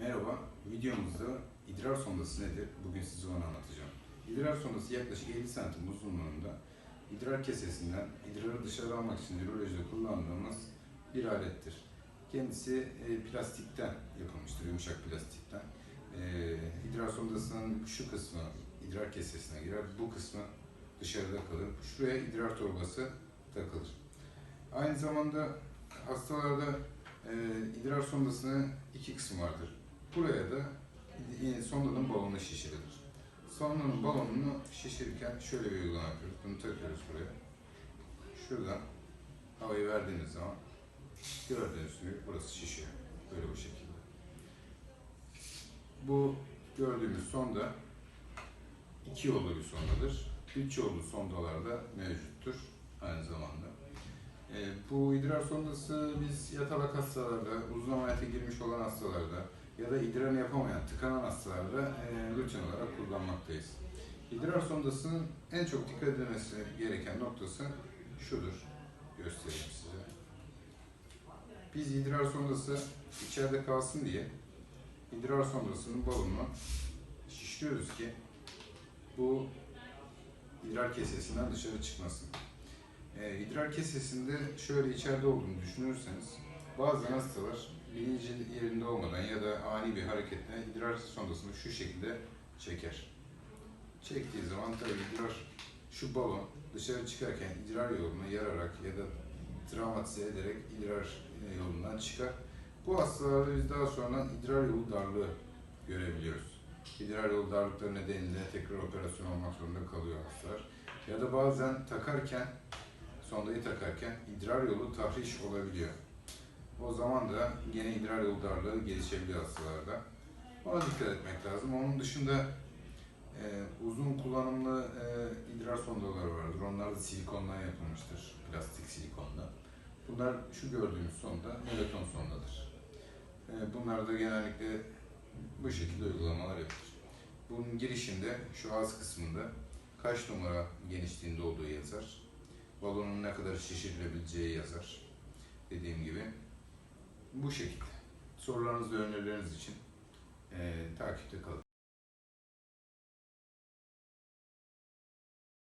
Merhaba, videomuzda idrar sondası nedir? Bugün size onu anlatacağım. İdrar sondası yaklaşık 50 santim uzunluğunda idrar kesesinden idrarı dışarı almak için ürolojide kullandığımız bir alettir. Kendisi e, plastikten yapılmıştır, yumuşak plastikten. E, idrar sondasının şu kısmı idrar kesesine girer, bu kısmı dışarıda kalır. Şuraya idrar torbası takılır. Aynı zamanda hastalarda e, idrar sondasının iki kısmı vardır. Buraya da sondanın balonu şişirilir. Sondanın balonunu şişirirken şöyle bir uygulama yapıyoruz. Bunu takıyoruz buraya. Şuradan havayı verdiğiniz zaman gördüğünüz gibi burası şişiyor. Böyle bu şekilde. Bu gördüğümüz sonda iki yollu bir sondadır. Üç yollu sondalarda mevcuttur aynı zamanda. E, bu idrar sondası biz yatalak hastalarda, uzun ameliyata girmiş olan hastalarda ya da idrarını yapamayan, tıkanan hastalarda e, rutin olarak kullanmaktayız. İdrar sondasının en çok dikkat edilmesi gereken noktası şudur. Göstereyim size. Biz idrar sondası içeride kalsın diye idrar sondasının balonunu şişiriyoruz ki bu idrar kesesinden dışarı çıkmasın. E, idrar kesesinde şöyle içeride olduğunu düşünürseniz bazı hastalar bilinci yerinde olmadan ya da ani bir hareketle idrar sondasını şu şekilde çeker. Çektiği zaman tabii idrar şu balon dışarı çıkarken idrar yolunu yararak ya da travmatize ederek idrar e, yolundan çıkar. Bu hastalarda biz daha sonra idrar yolu darlığı görebiliyoruz. İdrar yolu darlıkları nedeniyle tekrar operasyon olmak zorunda kalıyor hastalar. Ya da bazen takarken sondayı takarken idrar yolu tahriş olabiliyor. O zaman da gene idrar yolu darlığı gelişebiliyor hastalarda. Ona dikkat etmek lazım. Onun dışında e, uzun kullanımlı e, idrar sondaları vardır. Onlar da silikondan yapılmıştır. Plastik silikondan. Bunlar şu gördüğümüz sonda melaton sondadır. E, bunlar da genellikle bu şekilde uygulamalar yapılır. Bunun girişinde şu ağız kısmında kaç numara genişliğinde olduğu yazar balonun ne kadar şişirilebileceği yazar. Dediğim gibi. Bu şekilde. Sorularınız ve önerileriniz için eee takipte kalın.